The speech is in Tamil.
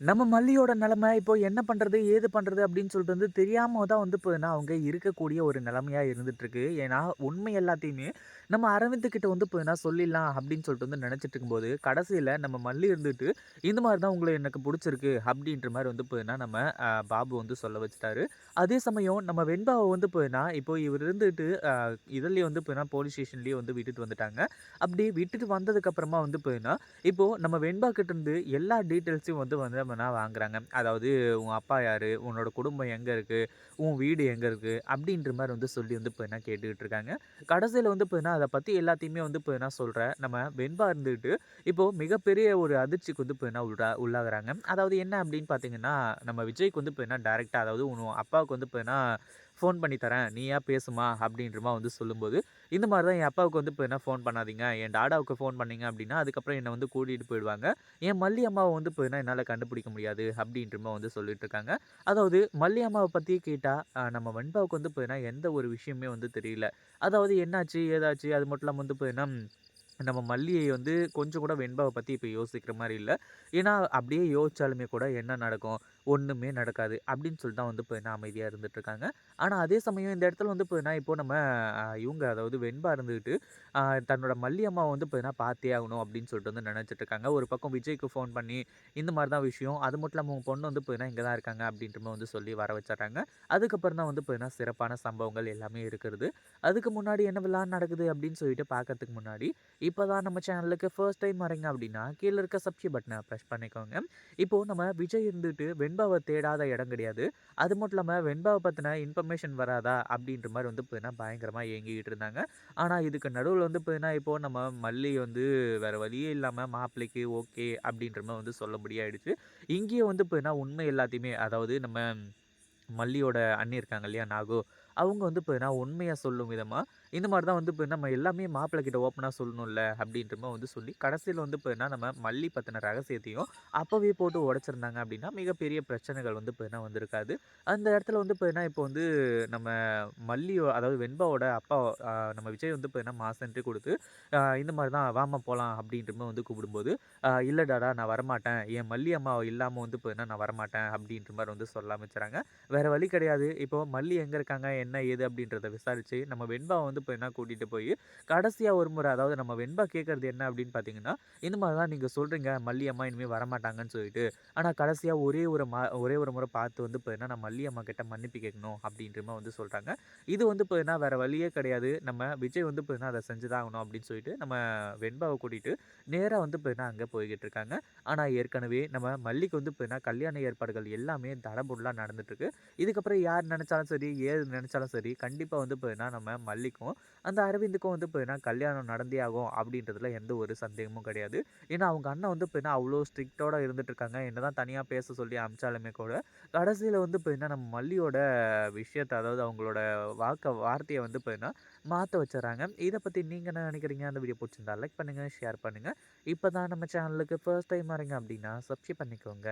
நம்ம மல்லியோட நிலமை இப்போ என்ன பண்ணுறது ஏது பண்ணுறது அப்படின்னு சொல்லிட்டு வந்து தெரியாமல் தான் வந்து இப்போதுன்னா அவங்க இருக்கக்கூடிய ஒரு நிலமையாக இருந்துகிட்ருக்கு ஏன்னா, உண்மை எல்லாத்தையுமே நம்ம அரவிந்துக்கிட்ட வந்து பார்த்தீங்கன்னா சொல்லிடலாம் அப்படின்னு சொல்லிட்டு வந்து நினச்சிட்டு இருக்கும்போது, கடைசியில் நம்ம மல்லி இருந்துட்டு, இந்த மாதிரி தான் உங்களை எனக்கு பிடிச்சிருக்கு அப்படின்ற மாதிரி வந்து பார்த்தீங்கன்னா, நம்ம பாபு வந்து சொல்ல வச்சுட்டாரு. அதே சமயம் நம்ம வெண்பாவை வந்து பார்த்தீங்கன்னா, இப்போ இவர் இருந்துட்டு அ வந்து பார்த்தீங்கன்னா, போலீஸ் ஸ்டேஷன்லேயே வந்து விட்டுட்டு வந்துட்டாங்க. அப்படி விட்டுட்டு வந்ததுக்கப்புறமா வந்து பார்த்தீங்கன்னா, இப்போது நம்ம வெண்பா கிட்டேருந்து எல்லா டீட்டெயில்ஸையும் வந்து வந்து நம்மனா வாங்குறாங்க. அதாவது உன் அப்பா யார் உன்னோட குடும்பம் எங்கே இருக்குது உன் வீடு எங்கே இருக்குது அப்படின்ற மாதிரி வந்து சொல்லி வந்து இப்போ என்ன கேட்டுக்கிட்டு இருக்காங்க. கடைசியில் வந்து இப்போ என்ன அதை பற்றி எல்லாத்தையுமே வந்து இப்போ என்ன சொல்கிறேன் நம்ம வெண்பா இருந்துக்கிட்டு இப்போது மிகப்பெரிய ஒரு அதிர்ச்சிக்கு வந்து இப்போ என்ன உள்ளா உள்ளாகுறாங்க. அதாவது என்ன அப்படின்னு பார்த்தீங்கன்னா, நம்ம விஜய்க்கு வந்து இப்போ என்ன டேரெக்டாக அதாவது உன் அப்பாவுக்கு வந்து இப்போ என்ன ஃபோன் பண்ணி தரேன். நீயா பேசுமா அப்படின்றமா வந்து சொல்லும்போது, இந்த மாதிரி தான் என் அப்பாவுக்கு வந்து இப்போ என்ன ஃபோன் பண்ணாதீங்க. என் டாடாவுக்கு ஃபோன் பண்ணிங்க அப்படின்னா, அதுக்கப்புறம் என்னை வந்து கூட்டிகிட்டு போயிடுவாங்க. என் மல்லி அம்மாவை வந்து இப்போ என்னால கண்டுபிடிக்க முடியாது அப்படின்றமா வந்து சொல்லிட்டு இருக்காங்க. அதாவது மல்லி அம்மாவை பற்றி கேட்டால் நம்ம வெண்பாவுக்கு வந்து பார்த்தீங்கன்னா எந்த ஒரு விஷயமே வந்து தெரியல. அதாவது என்னாச்சு? ஏதாச்சு? அது மட்டும் இல்லாமல் வந்து என்ன நம்ம மல்லியை வந்து கொஞ்சம் கூட வெண்பாவை பற்றி இப்போ யோசிக்கிற மாதிரி இல்லை ஏன்னா, அப்படியே யோசிச்சாலுமே கூட என்ன நடக்கும்? ஒன்றுமே நடக்காது. அப்படின்னு சொல்லிட்டு தான் வந்து இப்போ என்ன அமைதியாக இருந்துட்டுருக்காங்க. ஆனால் அதே சமயம் இந்த இடத்துல வந்து பார்த்தீங்கன்னா, இப்போ நம்ம இவங்க அதாவது வெண்பா இருந்துக்கிட்டு தன்னோட மல்லியம்மா வந்து இப்போ என்ன பார்த்தே ஆகணும் அப்படின்னு சொல்லிட்டு வந்து நினைச்சிட்டு இருக்காங்க. ஒரு பக்கம் விஜய்க்கு ஃபோன் பண்ணி, இந்த மாதிரி தான் விஷயம். அது மட்டும் இல்லாமல் உன் பொண்ணு வந்து இப்போ இங்கே தான் இருக்காங்க அப்படின்ற வந்து சொல்லி வர வச்சிட்றாங்க அதுக்கப்புறம் தான் வந்து என்ன சிறப்பான சம்பவங்கள் எல்லாமே இருக்கிறது. அதுக்கு முன்னாடி என்னவெல்லாம் நடக்குது அப்படின்னு சொல்லிட்டு பார்க்கறதுக்கு முன்னாடி, இப்போ தான் நம்ம சேனலுக்கு ஃபர்ஸ்ட் டைம் வரீங்க அப்படின்னா, கீழே இருக்க சப்ஸ்கிரைப் பட்டனை ப்ரெஸ் பண்ணிக்கோங்க. இப்போது நம்ம விஜய் இருந்துட்டு வெண்பாவை தேடாத இடம் கிடையாது. அது மட்டும் இல்லாமல் வெண்பாவை பற்றின இன்ஃபர்மேஷன் வராதா? அப்படின்ற மாதிரி வந்து பார்த்தீங்கன்னா பயங்கரமாக இயங்கிக்கிட்டு இருந்தாங்க. ஆனால் இதுக்கு நடுவில் வந்து பார்த்தீங்கன்னா, இப்போது நம்ம மல்லி வந்து வேறு வழியே இல்லாமல் மாப்பிள்ளைக்கு ஓகே அப்படின்ற மாதிரி வந்து சொல்ல முடியாயிடுச்சு இங்கேயே வந்து பார்த்தீங்கன்னா உண்மை எல்லாத்தையுமே அதாவது நம்ம மல்லியோட அண்ணி இருக்காங்க இல்லையா? நாகோ அவங்க வந்து இப்போ உண்மையாக சொல்லும் விதமாக இந்த மாதிரி தான் வந்து இப்போ நம்ம எல்லாமே மாப்பிள்ளை கிட்ட ஓப்பனாக சொல்லணும்ல அப்படின்ற மாதிரி வந்து சொல்லி, கடைசியில் வந்து இப்போ நம்ம மல்லி பற்றின ரகசியத்தையும் அப்போவே போட்டு உடைச்சிருந்தாங்க அப்படின்னா, மிகப்பெரிய பிரச்சனைகள் வந்து பார்த்தீங்கன்னா வந்திருக்காது. அந்த இடத்துல வந்து பார்த்தீங்கன்னா, இப்போ வந்து நம்ம மல்லியோ அதாவது வெண்பாவோட அப்பா நம்ம விஜய் வந்து இப்போ என்ன என்ட்ரி கொடுத்து இந்த மாதிரி தான் வாம்மா போகலாம் அப்படின்ற மாதிரி வந்து கூப்பிடும்போது, இல்லை டாடா நான் வரமாட்டேன். என் மல்லி அம்மா இல்லாமல் வந்து பார்த்தீங்கன்னா நான் வரமாட்டேன் அப்படின்ற மாதிரி வந்து சொல்ல ஆரம்பிச்சுறாங்க. வேறு வழி கிடையாது. இப்போ மல்லி எங்கே இருக்காங்க? என்ன ஏது? அப்படின்றத விசாரித்து நம்ம வெண்பாவை வந்து இப்போ என்ன கூட்டிகிட்டு போய் கடைசியாக ஒரு முறை அதாவது நம்ம வெண்பா கேட்கறது என்ன அப்படின்னு பார்த்தீங்கன்னா, இந்த மாதிரி தான் நீங்கள் சொல்கிறீங்க மல்லி அம்மா இனிமேல் வரமாட்டாங்கன்னு சொல்லிட்டு. ஆனால் கடைசியாக ஒரே ஒரு மா ஒரே ஒரு முறை பார்த்து வந்து பார்த்தீங்கன்னா, நான் மல்லி அம்மா கிட்ட மன்னிப்பு கேட்கணும் அப்படின்ற வந்து சொல்கிறாங்க இது வந்து இப்போ என்ன வேறு வழியே கிடையாது. நம்ம விஜய் வந்து இப்போ என்ன அதை செஞ்சு தான் ஆகணும் அப்படின்னு சொல்லிட்டு, நம்ம வெண்பாவை கூட்டிட்டு நேராக வந்து இப்போ என்ன அங்கே போய்கிட்டு இருக்காங்க. ஆனால் ஏற்கனவே நம்ம மல்லிக்கு வந்து இப்போ என்ன கல்யாண ஏற்பாடுகள் எல்லாமே தடபுடலாக நடந்துட்டுருக்கு இதுக்கப்புறம் யார் நினச்சாலும் சரி, ஏது நினைச்சாலும் சரி, கண்டிப்பாக வந்து பார்த்தீங்கன்னா, நம்ம மல்லிக்கும், அந்த அரவிந்துக்கும் வந்து பார்த்தீங்கன்னா, கல்யாணம் நடந்தே ஆகும் அப்படின்றதுல எந்த ஒரு சந்தேகமும் கிடையாது. ஏன்னா, அவங்க அண்ணன் வந்து பார்த்தீங்கன்னா, அவ்வளோ ஸ்ட்ரிக்ட்டோட இருந்துட்டு இருக்காங்க. என்னதான் தனியாக பேச சொல்லி அமிச்சாலுமே கூட, கடைசியில் வந்து பார்த்தீங்கன்னா, நம்ம மல்லியோட விஷயத்தை அதாவது அவங்களோட வாக்க வார்த்தையை வந்து பார்த்தீங்கன்னா, மாற்ற வச்சிடறாங்க இதை பற்றி நீங்கள் என்ன நினைக்கிறீங்க? அந்த வீடியோ பிடிச்சிருந்தா லைக் பண்ணுங்கள் ஷேர் பண்ணுங்கள் இப்போ தான் நம்ம சேனலுக்கு ஃபர்ஸ்ட் டைம் வரீங்க அப்படின்னா, சப்ஸ்கிரைப் பண்ணிக்கோங்க.